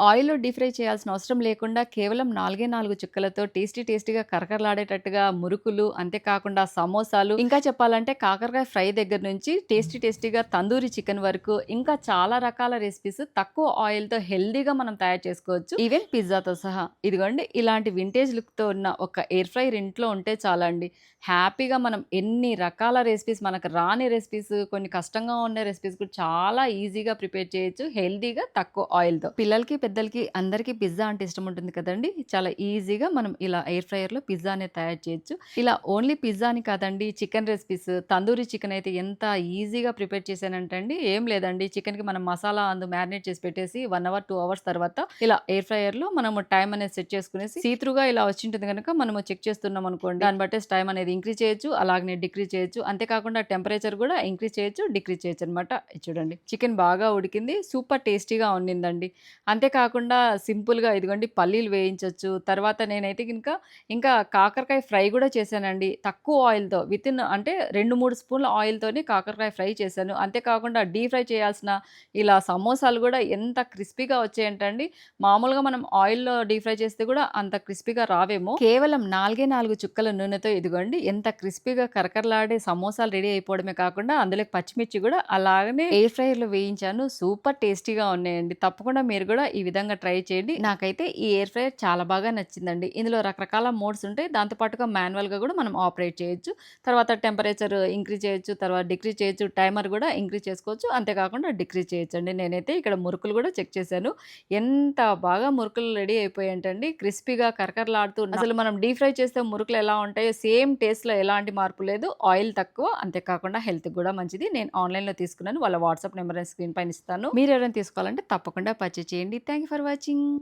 ఆయిల్‌లో deep fry చేయాల్సిన అవసరం లేకుండా కేవలం నాలుగే నాలుగు చుక్కలతో టేస్టీ టేస్టీగా కరకరలాడేటట్టుగా మురుకులు, అంతే కాకుండా సమోసాలు, ఇంకా చెప్పాలంటే కాకరకాయ ఫ్రై దగ్గర నుంచి టేస్టీ టేస్టీగా తందూరి చికెన్ వరకు ఇంకా చాలా రకాల రెసిపీస్ తక్కువ ఆయిల్‌తో హెల్దీగా మనం తయారు చేసుకోవచ్చు. ఈవెన్ పిజ్జాతో సహా. ఇదిగోండి ఇలాంటి వింటేజ్ లుక్‌తో ఉన్న ఒక ఎయిర్ ఫ్రైర్ ఇంట్లో ఉంటే చాలండి. హ్యాపీగా మనం ఎన్ని రకాల రెసిపీస్ మనకు రాని రెసిపీస్, కొన్ని కష్టంగా ఉండే రెసిపీస్ కూడా చాలా ఈజీగా ప్రిపేర్ చేయొచ్చు. హెల్దీగా తక్కువ ఆయిల్‌తో. పిల్లలకి, పెద్దలకి అందరికీ పిజ్జా అంటే ఇష్టం ఉంటుంది కదండీ! చాలా ఈజీగా మనం ఇలా ఎయిర్ ఫ్రైయర్‌లో పిజ్జా అనేది తయారు చేయొచ్చు. ఇలా ఓన్లీ పిజ్జా అని కాదండి చికెన్ రెసిపీస్ తందూరి చికెన్ అయితే ఎంత ఈజీగా ప్రిపేర్ చేశానంటే అండి ఏం లేదండి చికెన్‌కి మనం మసాలా అందు మ్యారినేట్ చేసి పెట్టేసి వన్ అవర్, టూ అవర్స్ తర్వాత ఇలా ఎయిర్ ఫ్రైయర్‌లో మనము టైం అనేది సెట్ చేసుకునేసి సీత్రుగా ఇలా వచ్చింటుంది కనుక మనము చెక్ చేస్తున్నాం అనుకోండి. దాన్ని బట్టేసి టైం అనేది ఇంక్రీజ్ చేయొచ్చు. అలాగనే డిక్రీజ్ చేయొచ్చు. అంతేకాకుండా టెంపరేచర్ కూడా ఇంక్రీజ్ చేయొచ్చు, డిక్రీజ్ చేయొచ్చు అనమాట. చూడండి. చికెన్ బాగా ఉడికింది. సూపర్ టేస్టీగా ఉండిందండి. అంతేకాకుండా కాకుండా సింపుల్‌గా ఇదిగోండి పల్లీలు వేయించొచ్చు. తర్వాత నేనైతే కనుక ఇంకా కాకరకాయ ఫ్రై కూడా చేశానండి. తక్కువ ఆయిల్‌తో వితిన్ అంటే 2, 3 స్పూన్ల ఆయిల్తోనే కాకరకాయ ఫ్రై చేశాను. అంతేకాకుండా డీప్ ఫ్రై చేయాల్సిన ఇలా సమోసాలు కూడా ఎంత క్రిస్పీగా వచ్చాయంటండి మామూలుగా మనం ఆయిల్‌లో డీప్ ఫ్రై చేస్తే కూడా అంత క్రిస్పీగా రావేమో. కేవలం 4 4 చుక్కల నూనెతో ఇదిగోండి ఎంత క్రిస్పీగా కరకరలాడే సమోసాలు రెడీ అయిపోవడమే కాకుండా అందులో పచ్చిమిర్చి కూడా అలాగనే ఎయిర్ ఫ్రైయర్‌లో వేయించాను. సూపర్ టేస్టీగా ఉన్నాయండి. తప్పకుండా మీరు కూడా ఈ విధంగా ట్రై చేయండి. నాకైతే ఈ ఎయిర్ ఫ్రైయర్ చాలా బాగా నచ్చిందండి. ఇందులో రకరకాల మోడ్స్ ఉంటాయి. దాంతో పాటుగా మాన్యువల్‌గా కూడా మనం ఆపరేట్ చేయొచ్చు. తర్వాత టెంపరేచర్ ఇంక్రీజ్ చేయొచ్చు. తర్వాత డిక్రీజ్ చేయొచ్చు. టైమర్ కూడా ఇంక్రీజ్ చేసుకోవచ్చు. అంతేకాకుండా డిక్రీజ్ చేయొచ్చండి. నేనైతే ఇక్కడ మురుకులు కూడా చెక్ చేశాను. ఎంత బాగా మురుకులు రెడీ అయిపోయాయంటండి. క్రిస్పీగా కరకరలాడుతూ అసలు మనం డీప్ ఫ్రై చేస్తే మురుకులు ఎలా ఉంటాయో సేమ్ టేస్ట్‌లో ఎలాంటి మార్పు లేదు. ఆయిల్ తక్కువ. అంతేకాకుండా హెల్త్‌కి కూడా మంచిది. నేను ఆన్‌లైన్‌లో తీసుకున్నాను. వాళ్ళ వాట్సాప్ నెంబర్ స్క్రీన్ పైన ఇస్తాను. మీరు ఎవరైనా తీసుకోవాలంటే తప్పకుండా పర్చేజ్ చేయండి. Thank Obrigada por assistir.